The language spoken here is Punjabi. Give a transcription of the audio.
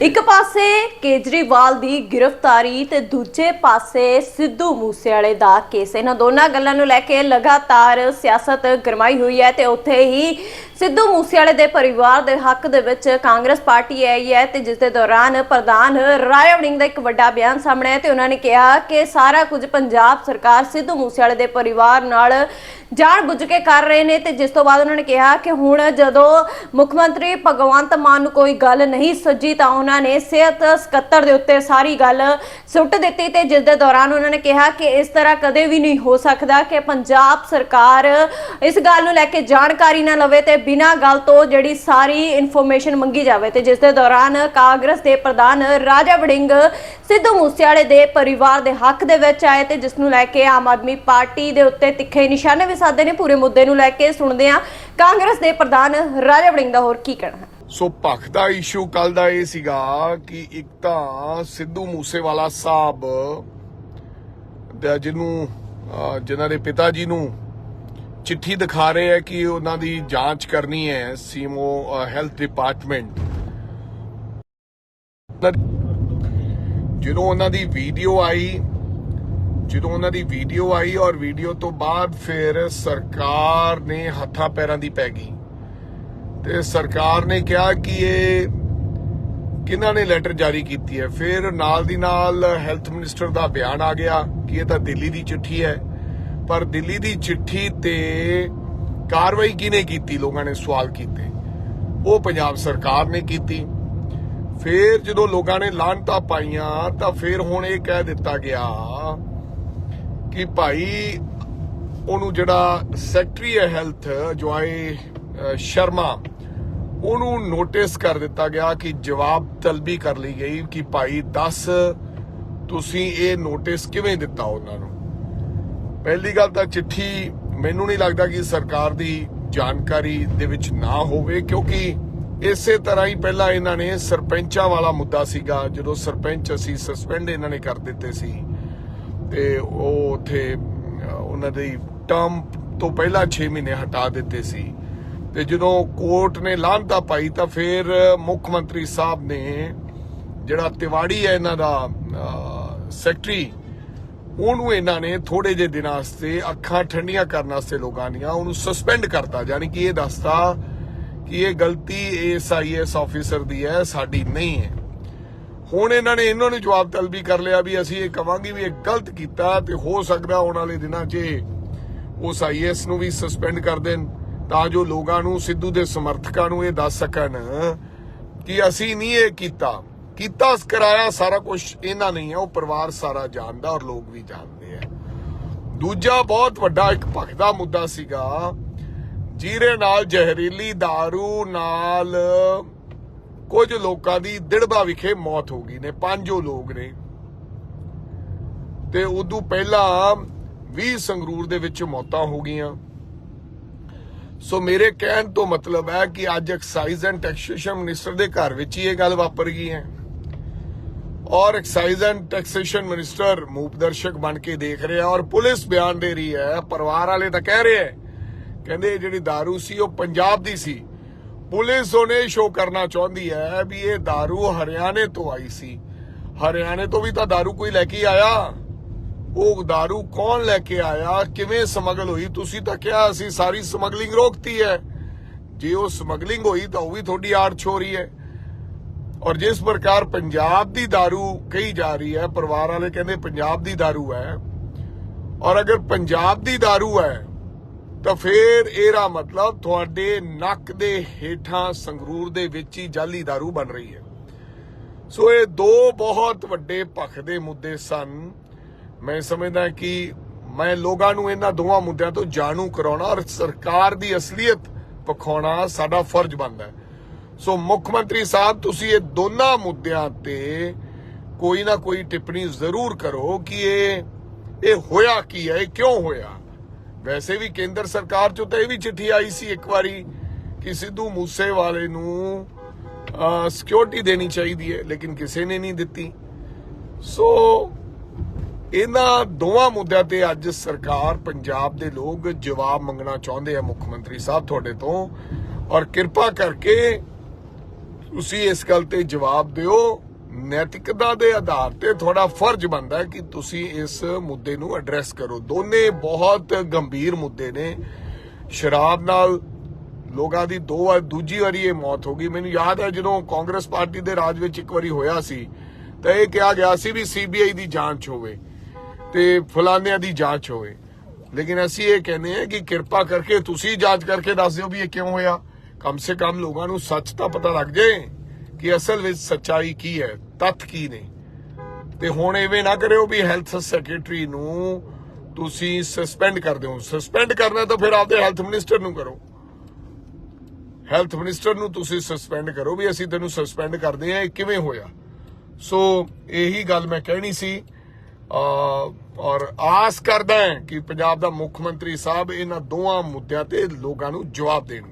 ਇੱਕ ਪਾਸੇ ਕੇਜਰੀਵਾਲ ਦੀ ਗ੍ਰਿਫਤਾਰੀ ਤੇ ਦੂਜੇ ਪਾਸੇ ਸਿੱਧੂ ਮੂਸੇਵਾਲੇ ਦਾ ਕੇਸ। ਇਹਨਾਂ ਦੋਨਾਂ ਗੱਲਾਂ ਨੂੰ ਲੈ ਕੇ ਲਗਾਤਾਰ ਸਿਆਸਤ ਗਰਮਾਈ ਹੋਈ ਹੈ ਤੇ ਉੱਥੇ ਹੀ ਸਿੱਧੂ ਮੂਸੇਵਾਲੇ ਦੇ ਪਰਿਵਾਰ ਦੇ ਹੱਕ ਦੇ ਵਿੱਚ ਕਾਂਗਰਸ ਪਾਰਟੀ ਆਈ ਹੈ ਤੇ ਜਿਸ ਦੇ ਦੌਰਾਨ ਪ੍ਰਧਾਨ ਰਾਇਆ ਵੜਿੰਗ ਦਾ ਇੱਕ ਵੱਡਾ ਬਿਆਨ ਸਾਹਮਣੇ ਆਇਆ ਤੇ ਉਹਨਾਂ ਨੇ ਕਿਹਾ ਕਿ ਸਾਰਾ ਕੁਝ ਪੰਜਾਬ ਸਰਕਾਰ ਸਿੱਧੂ ਮੂਸੇਵਾਲੇ ਦੇ ਪਰਿਵਾਰ ਨਾਲ ਜਾਣ ਬੁੱਝ ਕੇ ਕਰ ਰਹੇ ਨੇ ਤੇ ਜਿਸ ਤੋਂ ਬਾਅਦ ਉਹਨਾਂ ਨੇ ਕਿਹਾ ਕਿ ਹੁਣ ਜਦੋਂ ਮੁੱਖ ਮੰਤਰੀ ਭਗਵੰਤ ਮਾਨ ਨੂੰ ਕੋਈ ਗੱਲ ਨਹੀਂ ਸੱਜੀ ਤਾਂ ਉਹਨਾਂ ਨੇ ਸਿਹਤ ਸਕੱਤਰ ਦੇ ਉੱਤੇ ਸਾਰੀ ਗੱਲ ਸੁੱਟ ਦਿੱਤੀ ਤੇ ਜਿਸ ਦੇ ਦੌਰਾਨ ਉਹਨਾਂ ਨੇ ਕਿਹਾ ਕਿ ਇਸ ਤਰ੍ਹਾਂ ਕਦੇ ਵੀ ਨਹੀਂ ਹੋ ਸਕਦਾ ਕਿ ਪੰਜਾਬ ਸਰਕਾਰ ਇਸ ਗੱਲ ਨੂੰ ਲੈ ਕੇ ਜਾਣਕਾਰੀ ਨਾ ਲਵੇ ਤੇ ਬਿਨਾਂ ਗੱਲ ਤੋਂ ਜਿਹੜੀ ਸਾਰੀ ਇਨਫੋਰਮੇਸ਼ਨ ਮੰਗੀ ਜਾਵੇ ਤੇ ਜਿਸ ਦੇ ਦੌਰਾਨ ਕਾਂਗਰਸ ਦੇ ਪ੍ਰਧਾਨ ਰਾਜਾ ਵੜਿੰਗ ਸਿੱਧੂ ਮੂਸੇਵਾਲੇ ਦੇ ਪਰਿਵਾਰ ਦੇ ਹੱਕ ਦੇ ਵਿੱਚ ਆਏ ਤੇ ਜਿਸ ਨੂੰ ਲੈ ਕੇ ਆਮ ਆਦਮੀ ਪਾਰਟੀ ਦੇ ਉੱਤੇ ਤਿੱਖੇ ਨਿਸ਼ਾਨੇ ਵੀ ਸਾਧੇ ਨੇ। ਪੂਰੇ ਮੁੱਦੇ ਨੂੰ ਲੈ ਕੇ ਸੁਣਦੇ ਆ ਕਾਂਗਰਸ ਦੇ ਪ੍ਰਧਾਨ ਰਾਜਾ ਵੜਿੰਗ ਦਾ ਹੋਰ ਕੀ ਕਹਿਣਾ ਹੈ। ਸੋ ਭਖ ਦਾ ਇਸ਼ੂ ਕੱਲ ਦਾ ਇਹ ਸੀਗਾ ਕਿ ਇੱਕ ਤਾਂ ਸਿੱਧੂ ਮੂਸੇਵਾਲਾ ਸਾਹਿਬ ਦਾ ਜਿਹਨੂੰ ਜਿਨ੍ਹਾਂ ਦੇ ਪਿਤਾ ਜੀ ਨੂੰ ਚਿੱਠੀ ਦਿਖਾ ਰਹੇ ਹੈ ਕਿ ਉਹਨਾਂ ਦੀ ਜਾਂਚ ਕਰਨੀ ਹੈ ਸੀਮੋ ਹੈਲਥ ਡਿਪਾਰਟਮੈਂਟ। ਜਦੋਂ ਉਹਨਾਂ ਦੀ ਵੀਡੀਓ ਆਈ, ਜਦੋਂ ਉਹਨਾਂ ਦੀ ਵੀਡੀਓ ਆਈ ਔਰ ਵੀਡੀਓ ਤੋਂ ਬਾਅਦ ਫਿਰ ਸਰਕਾਰ ਨੇ ਹੱਥਾਂ ਪੈਰਾਂ ਦੀ ਪੈ ਗਈ। ਤੇ ਸਰਕਾਰ ਨੇ ਕਿਹਾ ਕਿ ਇਹ ਕਿਹਨਾਂ ਨੇ ਲੈਟਰ ਜਾਰੀ ਕੀਤੀ ਹੈ? ਫਿਰ ਨਾਲ ਦੀ ਨਾਲ ਹੈਲਥ ਮਿਨਿਸਟਰ ਦਾ ਬਿਆਨ ਆ ਗਿਆ ਕਿ ਇਹ ਤਾਂ ਦਿੱਲੀ ਦੀ ਚਿੱਠੀ ਹੈ। ਪਰ ਦਿੱਲੀ ਦੀ ਚਿੱਠੀ ਤੇ ਕਾਰਵਾਈ ਕਿਹਨੇ ਕੀਤੀ? ਲੋਕਾਂ ਨੇ ਸਵਾਲ ਕੀਤੇ। ਉਹ ਪੰਜਾਬ ਸਰਕਾਰ ਨੇ ਕੀਤੀ। ਫੇਰ ਜਦੋਂ ਲੋਕਾਂ ਨੇ ਲਾਂਟਾ ਪਾਈਆਂ, ਤਾਂ ਫੇਰ ਹੁਣ ਇਹ ਕਹਿ ਦਿੱਤਾ ਗਿਆ ਕਿ ਭਾਈ ਉਹਨੂੰ ਜਿਹੜਾ ਸੈਕਟਰੀ ਹੈ ਹੈਲਥ ਜੋਏ ਸ਼ਰਮਾ, ਉਹਨੂੰ ਨੋਟਿਸ ਕਰ ਦਿੱਤਾ ਗਿਆ ਕਿ ਜਵਾਬ ਤਲਬੀ ਕਰ ਲਈ ਗਈ ਕਿ ਭਾਈ ਦੱਸ, ਤੁਸੀਂ ਇਹ ਨੋਟਿਸ ਕਿਵੇਂ ਦਿੱਤਾ ਉਹਨਾਂ ਨੂੰ? ਪਹਿਲੀ ਗੱਲ ਤਾਂ ਚਿੱਠੀ ਮੈਨੂੰ ਨਹੀਂ ਲੱਗਦਾ ਕਿ ਸਰਕਾਰ ਦੀ ਜਾਣਕਾਰੀ ਦੇ ਵਿੱਚ ਨਾ ਹੋਵੇ, ਕਿਉਂਕਿ ਇਸੇ ਤਰ੍ਹਾਂ ਹੀ ਪਹਿਲਾਂ ਇਹਨਾਂ ਨੇ ਸਰਪੰਚਾਂ ਵਾਲਾ ਮੁੱਦਾ ਸੀਗਾ, ਜਦੋਂ ਸਰਪੰਚ ਅਸੀਂ ਸਸਪੈਂਡ ਇਹਨਾਂ ਨੇ ਕਰ ਦਿੱਤੇ ਸੀ, ਤੇ ਉਹ ਉਥੇ ਉਹਨਾਂ ਦੀ ਟਰਮ ਤੋਂ ਪਹਿਲਾਂ 6 ਮਹੀਨੇ ਹਟਾ ਦਿੱਤੇ ਸੀ। ਤੇ ਜਦੋਂ ਕੋਰਟ ਨੇ ਲਾਂਘਤਾ ਪਾਈ ਤਾਂ ਫਿਰ ਮੁੱਖ ਮੰਤਰੀ ਸਾਹਿਬ ਨੇ ਜਿਹੜਾ ਤਿਵਾੜੀ ਹੈ ਇਹਨਾਂ ਦਾ ਸੈਕਟਰੀ ਉਹਨੂੰ ਇਹਨਾਂ ਨੇ ਥੋੜੇ ਜਿਹੇ ਦਿਨਾਂ ਵਾਸਤੇ ਅੱਖਾਂ ਠੰਡੀਆਂ ਕਰਨ ਵਾਸਤੇ ਲੋਕਾਂ ਦੀਆਂ ਉਹਨੂੰ ਸਸਪੈਂਡ ਕਰਤਾ, ਯਾਨੀ ਕਿ ਇਹ ਦੱਸਤਾ ਕਿ ਇਹ ਗਲਤੀ ਇਸ ਆਈਐਸ ਆਫੀਸਰ ਦੀ ਹੈ, ਸਾਡੀ ਨਹੀਂ ਹੈ। ਹੁਣ ਇਹਨਾਂ ਨੇ ਇਹਨਾਂ ਨੂੰ ਜਵਾਬ ਤਲਬੀ ਕਰ ਲਿਆ ਵੀ ਅਸੀਂ ਇਹ ਕਵਾਂਗੇ ਵੀ ਇਹ ਗਲਤ ਕੀਤਾ ਤੇ ਹੋ ਸਕਦਾ ਆਉਣ ਵਾਲੇ ਦਿਨਾਂ 'ਚ ਇਹ ਉਸ ਆਈਐਸ ਨੂੰ ਵੀ ਸਸਪੈਂਡ ਕਰ ਦੇਣ, ਤਾਂ ਜੋ ਲੋਕਾਂ ਨੂੰ ਸਿੱਧੂ ਦੇ ਸਮਰਥਕਾਂ ਨੂੰ ਇਹ ਦੱਸ ਸਕਣ ਕਿ ਅਸੀਂ ਨਹੀਂ ਇਹ ਕੀਤਾ। ਕੀਤਾ ਕਰਾਇਆ ਸਾਰਾ ਕੁਝ ਇਹਨਾਂ ਨਹੀਂ ਹੈ ਉਹ ਪਰਿਵਾਰ ਸਾਰਾ ਜਾਣਦਾ ਔਰ ਲੋਕ ਵੀ ਜਾਣਦੇ ਆ। ਦੂਜਾ ਬਹੁਤ ਵੱਡਾ ਇੱਕ ਭਖਦਾ ਮੁੱਦਾ ਸੀਗਾ ਜੀਰੇ ਨਾਲ ਜ਼ਹਿਰੀਲੀ दारू ਨਾਲ ਕੁਝ ਲੋਕਾਂ ਦੀ ਦਿੜਬਾ ਵਿਖੇ ਮੌਤ ਹੋ ਗਈ ਨੇ, ਪੰਜੋ ਲੋਕ ਨੇ। ਤੇ ਉਦੋਂ ਪਹਿਲਾਂ 20 ਸੰਗਰੂਰ ਦੇ ਵਿੱਚ ਮੌਤਾਂ ਹੋ ਗਈਆਂ। ਸੋ ਮੇਰੇ ਕਹਿਣ ਤੋਂ ਮਤਲਬ ਹੈ ਕਿ ਅੱਜ ਐਕਸਾਈਜ਼ ਐਂਡ ਟੈਕਸੇਸ਼ਨ ਮਿਨਿਸਟਰ ਦੇ ਘਰ ਵਿੱਚ ਹੀ ਇਹ ਗੱਲ ਵਾਪਰ ਗਈ ਹੈ। ਔਰ ਐਕਸਾਈਜ਼ ਐਂਡ ਟੈਕਸੇਸ਼ਨ ਮਿਨਿਸਟਰ ਮੂਪਦਰਸ਼ਕ ਬਣ ਕੇ ਦੇਖ ਰਿਹਾ ਔਰ ਪੁਲਿਸ ਬਿਆਨ ਦੇ ਰਹੀ ਹੈ ਪਰਿਵਾਰ ਵਾਲੇ ਤਾਂ ਕਹਿ ਰਹੇ ਹੈ ਕਹਿੰਦੇ ਇਹ ਜਿਹੜੀ दारू ਸੀ ਉਹ ਪੰਜਾਬ ਦੀ ਸੀ ਪੁਲਿਸ ਉਹਨੇ ਸ਼ੋ ਕਰਨਾ ਚਾਹੁੰਦੀ ਹੈ ਵੀ ਇਹ दारू ਹਰਿਆਣੇ ਤੋਂ ਆਈ ਸੀ ਹਰਿਆਣੇ ਤੋਂ ਵੀ ਤਾਂ दारू ਕੋਈ ਲੈ ਕੇ ਆਇਆ ਉਹ दारू ਕੌਣ ਲੈ ਕੇ ਆਇਆ ਕਿਵੇਂ ਸਮਗਲ ਹੋਈ ਤੁਸੀਂ ਤਾਂ ਕਿਹਾ ਅਸੀਂ ਸਾਰੀ ਸਮਗਲਿੰਗ ਰੋਕਤੀ ਹੈ ਜੇ ਉਹ ਸਮਗਲਿੰਗ ਹੋਈ ਤਾਂ ਉਹ ਵੀ ਤੁਹਾਡੀ ਆੜ ਹੋ ਰਹੀ ਹੈ ਔਰ ਜਿਸ ਪ੍ਰਕਾਰ ਪੰਜਾਬ ਦੀ दारू ਕਹੀ ਜਾ ਰਹੀ ਹੈ ਪਰਿਵਾਰ ਵਾਲੇ ਕਹਿੰਦੇ ਪੰਜਾਬ ਦੀ दारू ਹੈ ਔਰ ਅਗਰ ਪੰਜਾਬ ਦੀ दारू ਹੈ ਤਾਂ ਫਿਰ ਇਹਦਾ ਮਤਲਬ ਤੁਹਾਡੇ ਨੱਕ ਦੇ ਹੇਠਾਂ ਸੰਗਰੂਰ ਦੇ ਵਿੱਚ ਹੀ ਜਾਲੀ दारू ਬਣ ਰਹੀ ਹੈ ਸੋ ਇਹ ਦੋ ਬਹੁਤ ਵੱਡੇ ਪੱਖ ਦੇ ਮੁੱਦੇ ਸਨ ਮੈਂ ਸਮਝਦਾ ਕਿ ਮੈਂ ਲੋਕਾਂ ਨੂੰ ਇਹਨਾਂ ਦੋਵਾਂ ਮੁੱਦਿਆਂ ਤੋਂ ਜਾਣੂ ਕਰਾਉਣਾ ਔਰ ਸਰਕਾਰ ਦੀ ਅਸਲੀਅਤ ਵਿਖਾਉਣਾ ਸਾਡਾ ਫਰਜ਼ ਬਣਦਾ ਹੈ ਸੋ ਮੁੱਖ ਮੰਤਰੀ ਸਾਹਿਬ, ਤੁਸੀਂ ਇਹ ਦੋਨਾਂ ਮੁੱਦਿਆਂ ਤੇ ਕੋਈ ਨਾ ਕੋਈ ਟਿੱਪਣੀ ਜ਼ਰੂਰ ਕਰੋ ਕਿ ਇਹ ਇਹ ਹੋਇਆ ਕੀ ਹੈ, ਇਹ ਕਿਉਂ ਹੋਇਆ? ਵੈਸੇ ਵੀ ਕੇਂਦਰ ਸਰਕਾਰ ਚੋਂ ਤਾਂ ਇਹ ਵੀ ਚਿੱਠੀ ਆਈ ਸੀ ਇੱਕ ਵਾਰੀ ਕਿ ਸਿੱਧੂ ਮੂਸੇਵਾਲੇ ਨੂੰ ਸਿਕਿਉਰਿਟੀ ਦੇਣੀ ਚਾਹੀਦੀ ਹੈ, ਲੇਕਿਨ ਕਿਸੇ ਨੇ ਨਹੀਂ ਦਿੱਤੀ। ਸੋ ਇਹਨਾਂ ਦੋਵਾਂ ਮੁੱਦਿਆਂ ਤੇ ਅੱਜ ਸਰਕਾਰ ਪੰਜਾਬ ਦੇ ਲੋਕ ਜਵਾਬ ਮੰਗਣਾ ਚਾਹੁੰਦੇ ਆ ਮੁੱਖ ਮੰਤਰੀ ਸਾਹਿਬ ਤੁਹਾਡੇ ਤੋਂ। ਔਰ ਕਿਰਪਾ ਕਰਕੇ ਤੁਸੀਂ ਇਸ ਗੱਲ ਤੇ ਜਵਾਬ ਦਿਓ। ਨੈਤਿਕਤਾ ਦੇ ਆਧਾਰ ਤੇ ਤੁਹਾਡਾ ਫਰਜ਼ ਬਣਦਾ ਹੈ ਕਿ ਤੁਸੀਂ ਇਸ ਮੁੱਦੇ ਨੂੰ ਐਡਰੈਸ ਕਰੋ। ਦੋਨੇ ਬਹੁਤ ਗੰਭੀਰ ਮੁੱਦੇ ਨੇ। ਸ਼ਰਾਬ ਨਾਲ ਲੋਕਾਂ ਦੀ ਦੋ ਵਾਰ, ਦੂਜੀ ਵਾਰੀ ਇਹ ਮੌਤ ਹੋ ਗਈ। ਮੈਨੂੰ ਯਾਦ ਹੈ ਜਦੋਂ ਕਾਂਗਰਸ ਪਾਰਟੀ ਦੇ ਰਾਜ ਵਿੱਚ ਇੱਕ ਵਾਰੀ ਹੋਇਆ ਸੀ, ਤਾਂ ਇਹ ਕਿਹਾ ਗਿਆ ਸੀ ਵੀ ਸੀਬੀਆਈ ਦੀ ਜਾਂਚ ਹੋਵੇ ਤੇ ਫਲਾਨਿਆਂ ਦੀ ਜਾਂਚ ਹੋਵੇ। ਲੇਕਿਨ ਅਸੀਂ ਇਹ ਕਹਿੰਦੇ ਹਾਂ ਕਿ ਕਿਰਪਾ ਕਰਕੇ ਤੁਸੀਂ ਜਾਂਚ ਕਰਕੇ ਦੱਸ ਦਿਓ ਵੀ ਇਹ ਕਿਉਂ ਹੋਇਆ। ਕਮ ਸੇ ਕਮ ਲੋਕਾਂ ਨੂੰ ਸੱਚ ਤਾਂ ਪਤਾ ਲੱਗ ਜਾਏ ਕਿ ਅਸਲ ਵਿੱਚ ਸੱਚਾਈ ਕੀ ਹੈ, ਤੱਥ ਕੀ ਨੇ। ਤੇ ਹੁਣ ਐਵੇਂ ਨਾ ਕਰਿਓ ਵੀ ਹੈਲਥ ਸੈਕਟਰੀ ਨੂੰ ਤੁਸੀਂ ਸਸਪੈਂਡ ਕਰ ਦਿਓ। ਸਸਪੈਂਡ ਕਰਨਾ ਤਾਂ ਫਿਰ ਆਪਦੇ ਹੈਲਥ ਮਿਨਿਸਟਰ ਨੂੰ ਕਰੋ। ਹੈਲਥ ਮਿਨਿਸਟਰ ਨੂੰ ਤੁਸੀਂ ਸਸਪੈਂਡ ਕਰੋ ਵੀ ਅਸੀਂ ਤੈਨੂੰ ਸਸਪੈਂਡ ਕਰਦੇ ਹਾਂ, ਇਹ ਕਿਵੇਂ ਹੋਇਆ? ਸੋ ਇਹੀ ਗੱਲ ਮੈਂ ਕਹਿਣੀ ਸੀ। ਔਰ ਆਸ ਕਰਦਾ ਹਾਂ ਕਿ ਪੰਜਾਬ ਦਾ ਮੁੱਖ ਮੰਤਰੀ ਸਾਹਿਬ ਇਹਨਾਂ ਦੋਵਾਂ ਮੁੱਦਿਆਂ ਤੇ ਲੋਕਾਂ ਨੂੰ ਜਵਾਬ ਦੇਣਗੇ।